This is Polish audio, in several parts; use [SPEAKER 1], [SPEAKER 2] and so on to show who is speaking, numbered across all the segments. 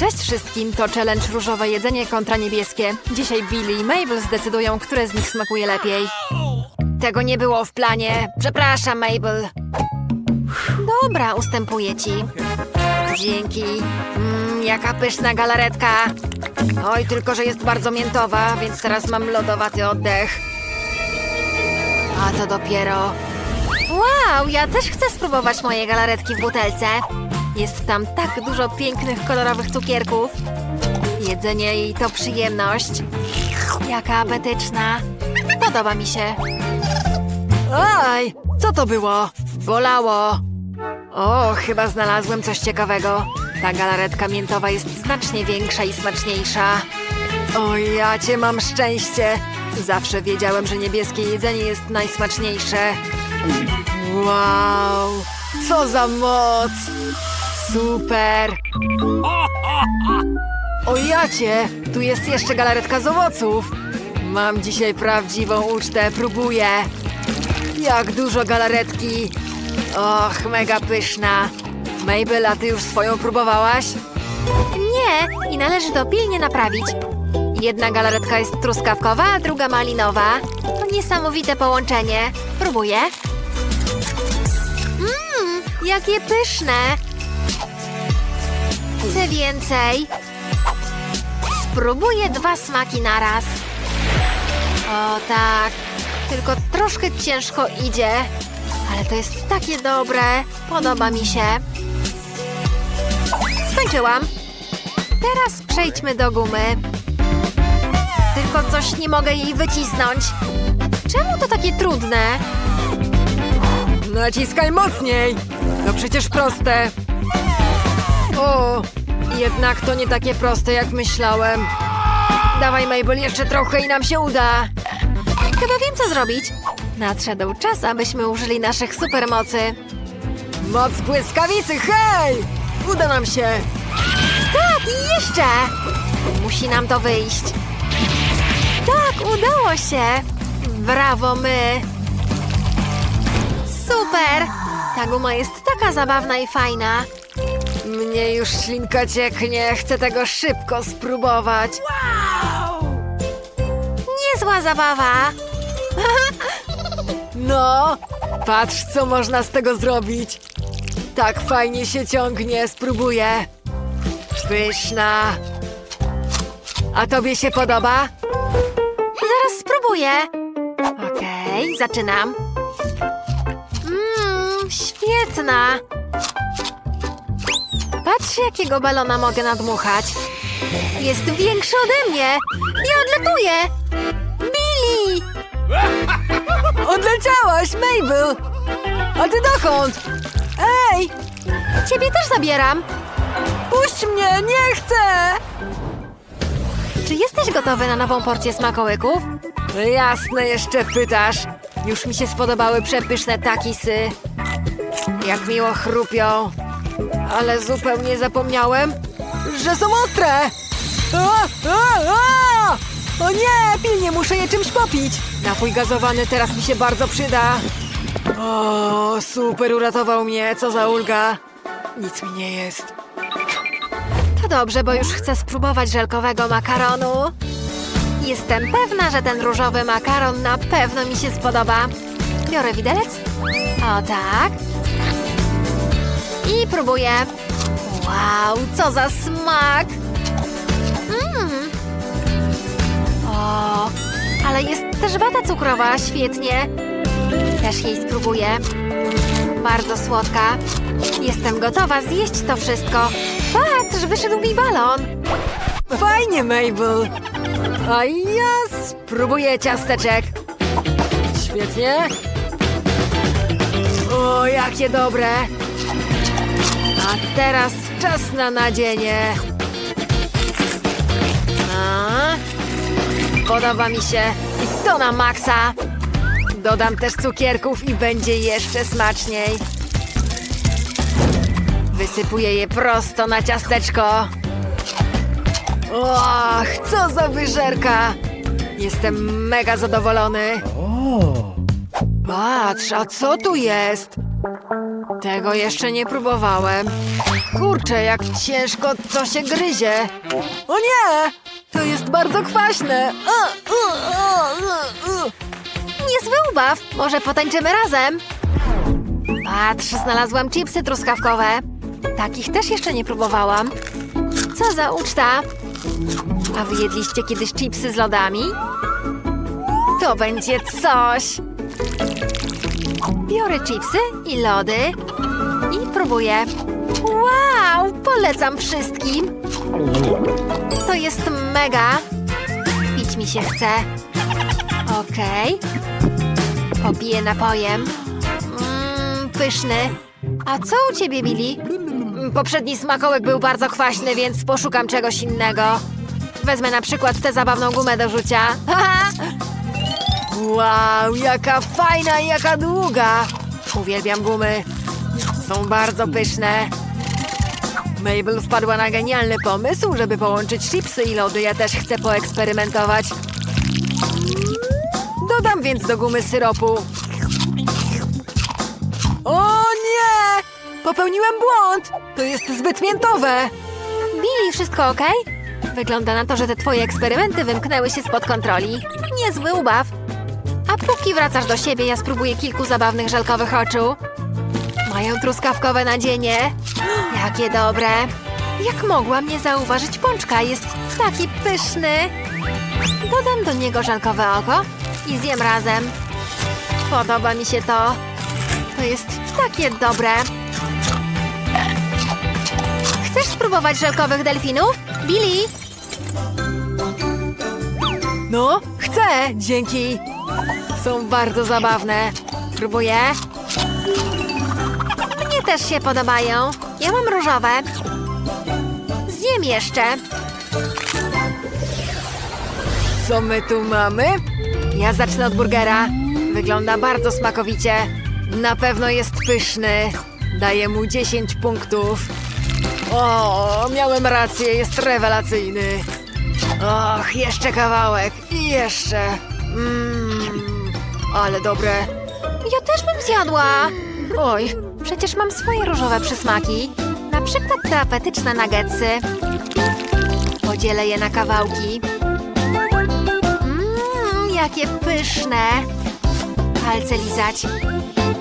[SPEAKER 1] Cześć wszystkim, to challenge różowe jedzenie kontra niebieskie. Dzisiaj Billy i Mabel zdecydują, które z nich smakuje lepiej. Tego nie było w planie. Przepraszam, Mabel. Dobra, ustępuję ci. Dzięki. Mmm, jaka pyszna galaretka. Oj, tylko że jest bardzo miętowa, więc teraz mam lodowaty oddech. A to dopiero. Wow, ja też chcę spróbować mojej galaretki w butelce. Jest tam tak dużo pięknych, kolorowych cukierków. Jedzenie jej to przyjemność. Jaka apetyczna. Podoba mi się. Aj, co to było? Bolało. O, chyba znalazłem coś ciekawego. Ta galaretka miętowa jest znacznie większa i smaczniejsza. O, ja cię mam szczęście. Zawsze wiedziałem, że niebieskie jedzenie jest najsmaczniejsze. Wow, co za moc! Super! O jacie, tu jest jeszcze galaretka z owoców. Mam dzisiaj prawdziwą ucztę, próbuję. Jak dużo galaretki. Och, mega pyszna. Mabel, a ty już swoją próbowałaś? Nie, i należy to pilnie naprawić. Jedna galaretka jest truskawkowa, a druga malinowa. To niesamowite połączenie. Próbuję. Mmm, jakie pyszne. Chcę więcej. Spróbuję dwa smaki naraz. O tak, tylko troszkę ciężko idzie. Ale to jest takie dobre. Podoba mi się. Skończyłam. Teraz przejdźmy do gumy. Tylko coś nie mogę jej wycisnąć. Czemu to takie trudne? Naciskaj mocniej! To przecież proste. O, jednak to nie takie proste, jak myślałem. Dawaj, Mabel, jeszcze trochę i nam się uda. Chyba wiem, co zrobić. Nadszedł czas, abyśmy użyli naszych supermocy. Moc błyskawicy, hej! Uda nam się! Tak, i jeszcze! Musi nam to wyjść. Tak, udało się! Brawo, my! Super! Ta guma jest taka zabawna i fajna. Mnie już ślinka cieknie, chcę tego szybko spróbować. Niezła zabawa! No, patrz, co można z tego zrobić. Tak fajnie się ciągnie, spróbuję. Pyszna. A tobie się podoba? Zaraz spróbuję. Okej, zaczynam. Mmm, świetna. Jakiego balona mogę nadmuchać. Jest większy ode mnie. Ja odlatuję. Billy! Odleciałaś, Mabel! A ty dokąd? Ej! Ciebie też zabieram. Puść mnie, nie chcę! Czy jesteś gotowy na nową porcję smakołyków? Jasne, jeszcze pytasz. Już mi się spodobały przepyszne takisy. Jak miło chrupią. Ale zupełnie zapomniałem, że są ostre! A, a, a! O nie, pilnie muszę je czymś popić. Napój gazowany teraz mi się bardzo przyda. O, super, uratował mnie, co za ulga. Nic mi nie jest. To dobrze, bo już chcę spróbować żelkowego makaronu. Jestem pewna, że ten różowy makaron na pewno mi się spodoba. Biorę widelec. O tak. I próbuję. Wow, co za smak! Mmm. O, ale jest też wata cukrowa, świetnie. Też jej spróbuję. Bardzo słodka. Jestem gotowa zjeść to wszystko. Patrz, wyszedł mi balon. Fajnie, Mabel. A ja spróbuję ciasteczek. Świetnie. O, jakie dobre. A teraz czas na nadzienie. A, podoba mi się. I to na maksa. Dodam też cukierków i będzie jeszcze smaczniej. Wysypuję je prosto na ciasteczko. Och, co za wyżerka! Jestem mega zadowolony. Patrz, a co tu jest? Tego jeszcze nie próbowałem. Kurczę, jak ciężko to się gryzie. O nie! To jest bardzo kwaśne. Niezły ubaw. Może potańczymy razem? Patrz, znalazłam chipsy truskawkowe. Takich też jeszcze nie próbowałam. Co za uczta. A wy jedliście kiedyś chipsy z lodami? To będzie coś. Biorę chipsy i lody i próbuję. Wow, polecam wszystkim. To jest mega. Pić mi się chce. Okej. Popiję napojem. Mmm, pyszny. A co u ciebie, Billy? Poprzedni smakołek był bardzo kwaśny, więc poszukam czegoś innego. Wezmę na przykład tę zabawną gumę do rzucia. Wow, jaka fajna i jaka długa! Uwielbiam gumy. Są bardzo pyszne. Mabel wpadła na genialny pomysł, żeby połączyć chipsy i lody. Ja też chcę poeksperymentować. Dodam więc do gumy syropu. O nie! Popełniłem błąd! To jest zbyt miętowe! Billy, wszystko ok? Wygląda na to, że te twoje eksperymenty wymknęły się spod kontroli. Niezły ubaw. Póki wracasz do siebie, ja spróbuję kilku zabawnych żelkowych oczu. Mają truskawkowe nadzienie. Jakie dobre. Jak mogłam nie zauważyć pączka? Jest taki pyszny. Dodam do niego żelkowe oko i zjem razem. Podoba mi się to. To jest takie dobre. Chcesz spróbować żelkowych delfinów? Billy? No, chcę, dzięki. Są bardzo zabawne. Próbuję. Mnie też się podobają. Ja mam różowe. Zjem jeszcze. Co my tu mamy? Ja zacznę od burgera. Wygląda bardzo smakowicie. Na pewno jest pyszny. Daję mu 10 punktów. O, miałem rację, jest rewelacyjny. Och, jeszcze kawałek i jeszcze. Mmm, ale dobre. Ja też bym zjadła. Oj, przecież mam swoje różowe przysmaki. Na przykład te apetyczne nuggetsy. Podzielę je na kawałki. Mmm, jakie pyszne. Palce lizać.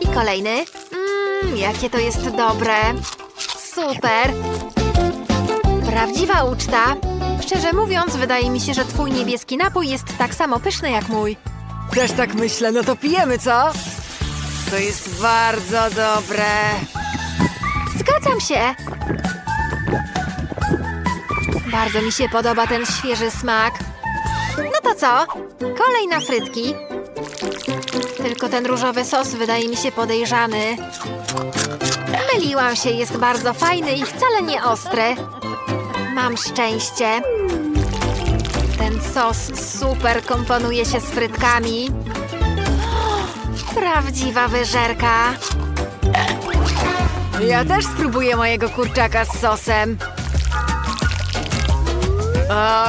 [SPEAKER 1] I kolejny. Mmm, jakie to jest dobre. Super. Prawdziwa uczta. Szczerze mówiąc, wydaje mi się, że twój niebieski napój jest tak samo pyszny jak mój. Też tak myślę, no to pijemy, co? To jest bardzo dobre. Zgadzam się. Bardzo mi się podoba ten świeży smak. No to co? Kolej na frytki. Tylko ten różowy sos wydaje mi się podejrzany. Myliłam się, jest bardzo fajny i wcale nie ostry. Mam szczęście. Sos super komponuje się z frytkami. Prawdziwa wyżerka. Ja też spróbuję mojego kurczaka z sosem.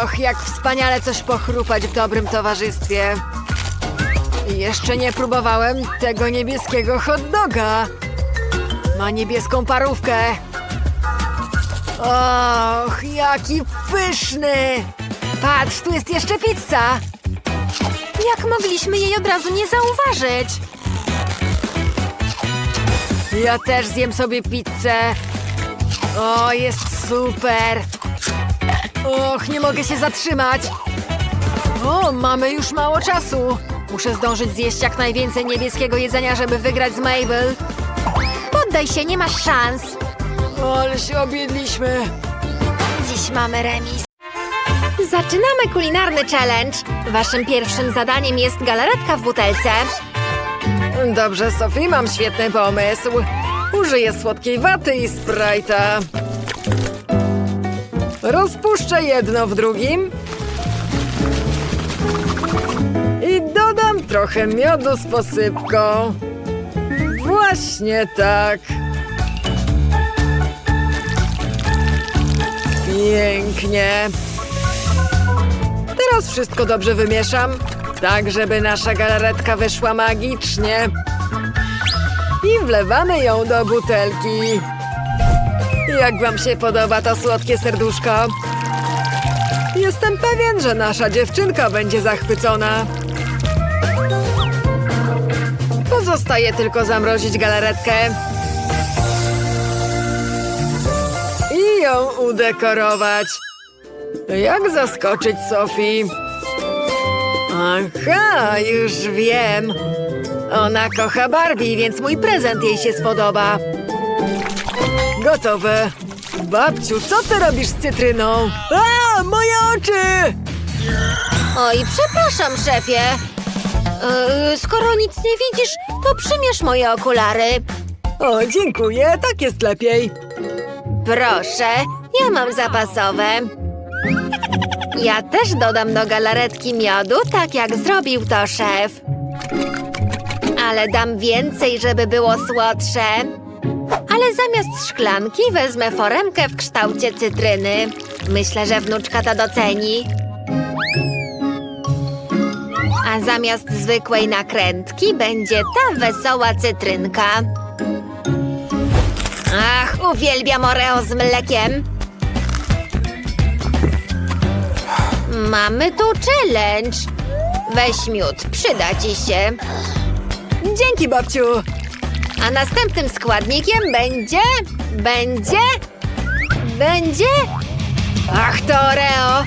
[SPEAKER 1] Och, jak wspaniale coś pochrupać w dobrym towarzystwie. Jeszcze nie próbowałem tego niebieskiego hot doga. Ma niebieską parówkę. Och, jaki pyszny! Patrz, tu jest jeszcze pizza! Jak mogliśmy jej od razu nie zauważyć? Ja też zjem sobie pizzę. O, jest super! Och, nie mogę się zatrzymać! O, mamy już mało czasu. Muszę zdążyć zjeść jak najwięcej niebieskiego jedzenia, żeby wygrać z Mabel. Poddaj się, nie masz szans. Ale się objedliśmy. Dziś mamy remis. Zaczynamy kulinarny challenge. Waszym pierwszym zadaniem jest galaretka w butelce. Dobrze, Sophie, mam świetny pomysł. Użyję słodkiej waty i sprite'a. Rozpuszczę jedno w drugim. I dodam trochę miodu z posypką. Właśnie tak. Pięknie. Teraz wszystko dobrze wymieszam, tak żeby nasza galaretka wyszła magicznie. i wlewamy ją do butelki. Jak wam się podoba to słodkie serduszko? Jestem pewien, że nasza dziewczynka będzie zachwycona. Pozostaje tylko zamrozić galaretkę. I ją udekorować. Jak zaskoczyć Sophie? Aha, już wiem. Ona kocha Barbie, więc mój prezent jej się spodoba. Gotowe. Babciu, co ty robisz z cytryną? A, moje oczy!
[SPEAKER 2] Oj, przepraszam, szefie. Yy, skoro nic nie widzisz, to przymierz moje okulary.
[SPEAKER 1] O, dziękuję, tak jest lepiej.
[SPEAKER 2] Proszę, ja mam zapasowe. Ja też dodam do galaretki miodu, tak jak zrobił to szef. Ale dam więcej, żeby było słodsze. Ale zamiast szklanki wezmę foremkę w kształcie cytryny. Myślę, że wnuczka to doceni. A zamiast zwykłej nakrętki będzie ta wesoła cytrynka. Ach, uwielbiam Oreo z mlekiem. Mamy tu challenge. Weź miód, przyda ci się.
[SPEAKER 1] Dzięki, babciu.
[SPEAKER 2] A następnym składnikiem będzie... Będzie... Będzie... Ach, to Oreo!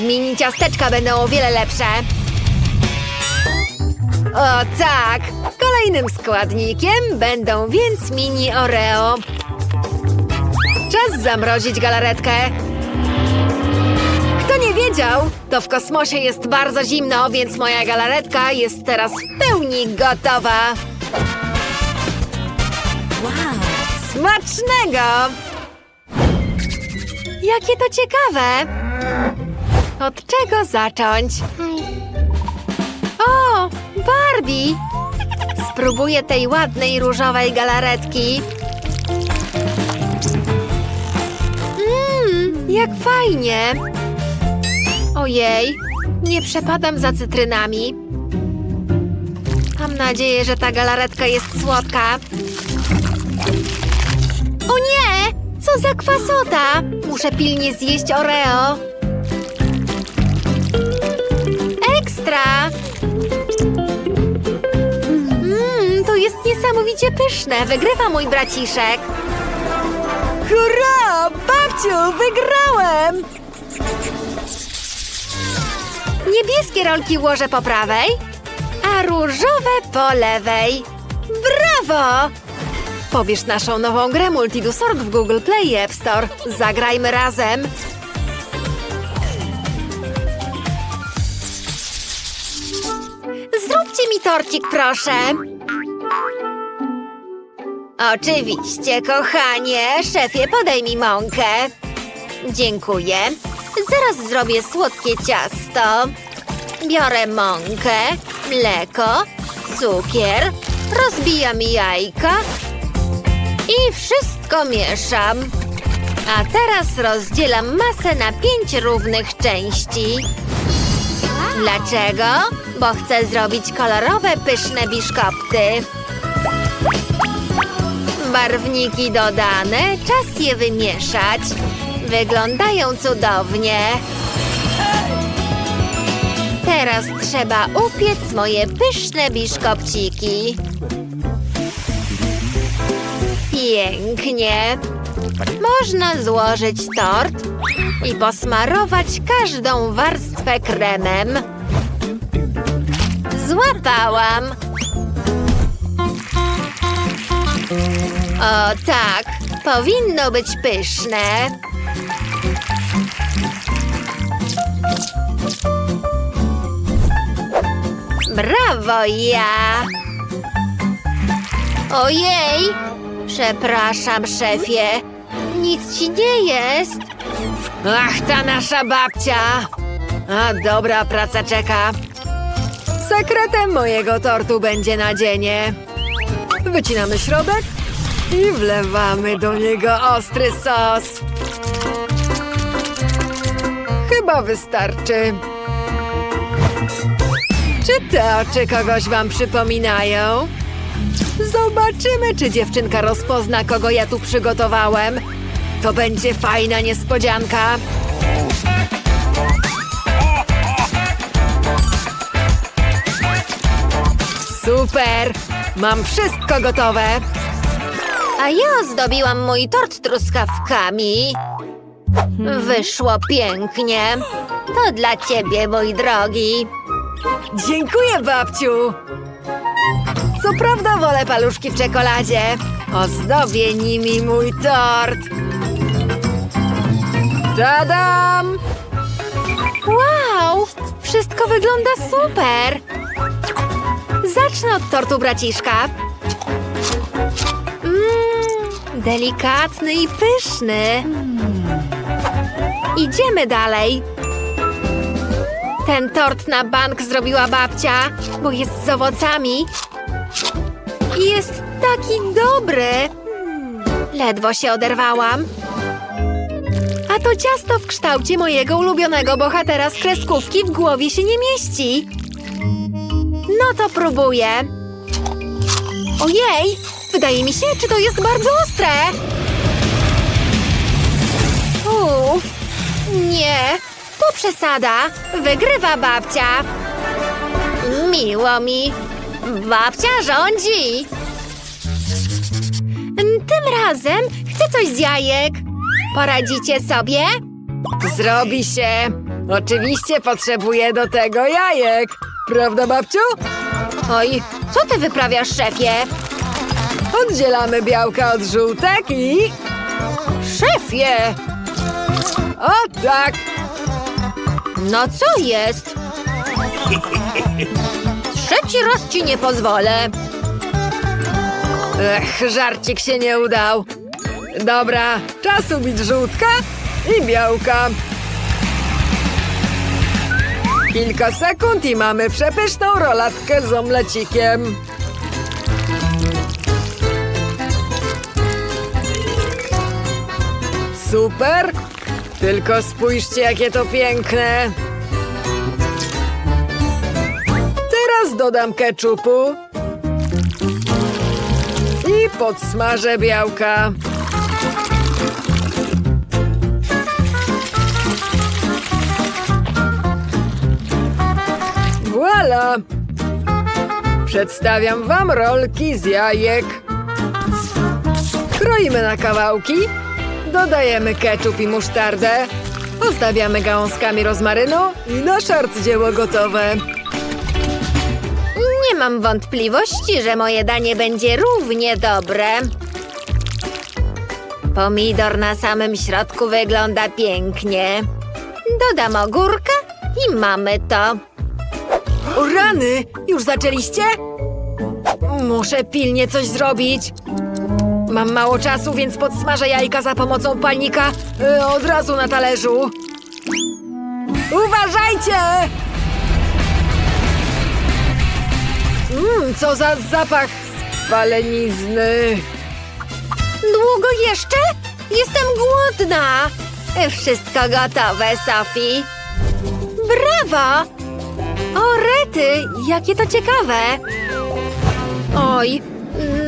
[SPEAKER 2] Mini ciasteczka będą o wiele lepsze. O tak! Kolejnym składnikiem będą więc mini Oreo.
[SPEAKER 1] Czas zamrozić galaretkę. Nie wiedział, to w kosmosie jest bardzo zimno, więc moja galaretka jest teraz w pełni gotowa. Smacznego! Jakie to ciekawe! Od czego zacząć? O, Barbie! Spróbuję tej ładnej różowej galaretki. Mmm, jak fajnie! Ojej, nie przepadam za cytrynami. Mam nadzieję, że ta galaretka jest słodka. O nie! Co za kwasota! Muszę pilnie zjeść Oreo. Ekstra! Mmm, to jest niesamowicie pyszne. Wygrywa mój braciszek. Hurra! Babciu, wygrałem! Niebieskie rolki ułożę po prawej, a różowe po lewej. Brawo! Pobierz naszą nową grę Multidusorg w Google Play i App Store. Zagrajmy razem! Zróbcie mi torcik, proszę! Oczywiście, kochanie. Szefie, podaj mi mąkę. Dziękuję. Zaraz zrobię słodkie ciasto. Biorę mąkę, mleko, cukier, rozbijam jajka i wszystko mieszam. A teraz rozdzielam masę na pięć równych części. Dlaczego? Bo chcę zrobić kolorowe, pyszne biszkopty. Barwniki dodane, czas je wymieszać. Wyglądają cudownie. Teraz trzeba upiec moje pyszne biszkopciki. Pięknie. Można złożyć tort i posmarować każdą warstwę kremem. Złapałam. O tak, powinno być pyszne. Brawo ja! Ojej! Przepraszam, szefie. Nic ci nie jest. Ach, ta nasza babcia! A dobra praca czeka. Sekretem mojego tortu będzie nadzienie. Wycinamy środek i wlewamy do niego ostry sos. Chyba wystarczy. Czy te oczy kogoś wam przypominają? Zobaczymy, czy dziewczynka rozpozna, kogo ja tu przygotowałem. To będzie fajna niespodzianka. Super! Mam wszystko gotowe.
[SPEAKER 2] A ja ozdobiłam mój tort truskawkami. Wyszło pięknie. To dla ciebie, mój drogi.
[SPEAKER 1] Dziękuję, babciu! Co prawda wolę paluszki w czekoladzie. Ozdobię nimi mój tort. Tadam!
[SPEAKER 2] Wow! Wszystko wygląda super! Zacznę od tortu braciszka. Mmm, delikatny i pyszny. Idziemy dalej. Ten tort na bank zrobiła babcia, bo jest z owocami. Jest taki dobry. Ledwo się oderwałam. A to ciasto w kształcie mojego ulubionego bohatera z kreskówki w głowie się nie mieści. No to próbuję. Ojej, wydaje mi się, czy to jest bardzo ostre. Uff, nie, to przesada. Wygrywa babcia. Miło mi. Babcia rządzi. Tym razem chcę coś z jajek. Poradzicie sobie?
[SPEAKER 1] Zrobi się. Oczywiście potrzebuję do tego jajek. Prawda, babciu?
[SPEAKER 2] Oj, co ty wyprawiasz, szefie?
[SPEAKER 1] Oddzielamy białka od żółtek i...
[SPEAKER 2] Szefie!
[SPEAKER 1] O tak!
[SPEAKER 2] No co jest? Trzeci raz ci nie pozwolę.
[SPEAKER 1] Ech, żarcik się nie udał. Dobra, czas ubić żółtka i białka. Kilka sekund i mamy przepyszną rolatkę z omlecikiem. Super! Tylko spójrzcie, jakie to piękne. Teraz dodam keczupu. I podsmażę białka. Voila! Przedstawiam wam rolki z jajek. Kroimy na kawałki. Dodajemy ketchup i musztardę. Ozdabiamy gałązkami rozmarynu i nasze arcydzieło gotowe.
[SPEAKER 2] Nie mam wątpliwości, że moje danie będzie równie dobre. Pomidor na samym środku wygląda pięknie. Dodam ogórka i mamy to.
[SPEAKER 1] O rany! Już zaczęliście? Muszę pilnie coś zrobić. Mam mało czasu, więc podsmażę jajka za pomocą palnika y, od razu na talerzu. Uważajcie! Mmm, co za zapach spalenizny.
[SPEAKER 2] Długo jeszcze? Jestem głodna. Wszystko gotowe, Sophie. Brawo! O, rety, jakie to ciekawe. Oj,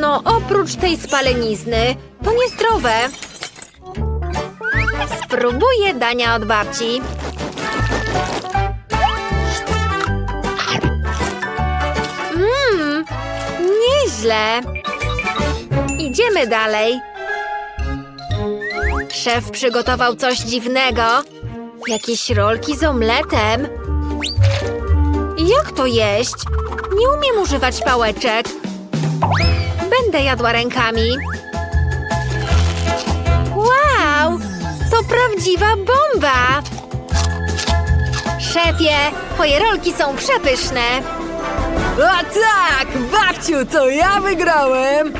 [SPEAKER 2] no oprócz tej spalenizny, to niezdrowe. Spróbuję dania od babci. Mmm, nieźle. Idziemy dalej. Szef przygotował coś dziwnego. Jakieś rolki z omletem. Jak to jeść? Nie umiem używać pałeczek. Będę jadła rękami. Wow! To prawdziwa bomba! Szefie, twoje rolki są przepyszne.
[SPEAKER 1] A tak! Babciu, to ja wygrałem!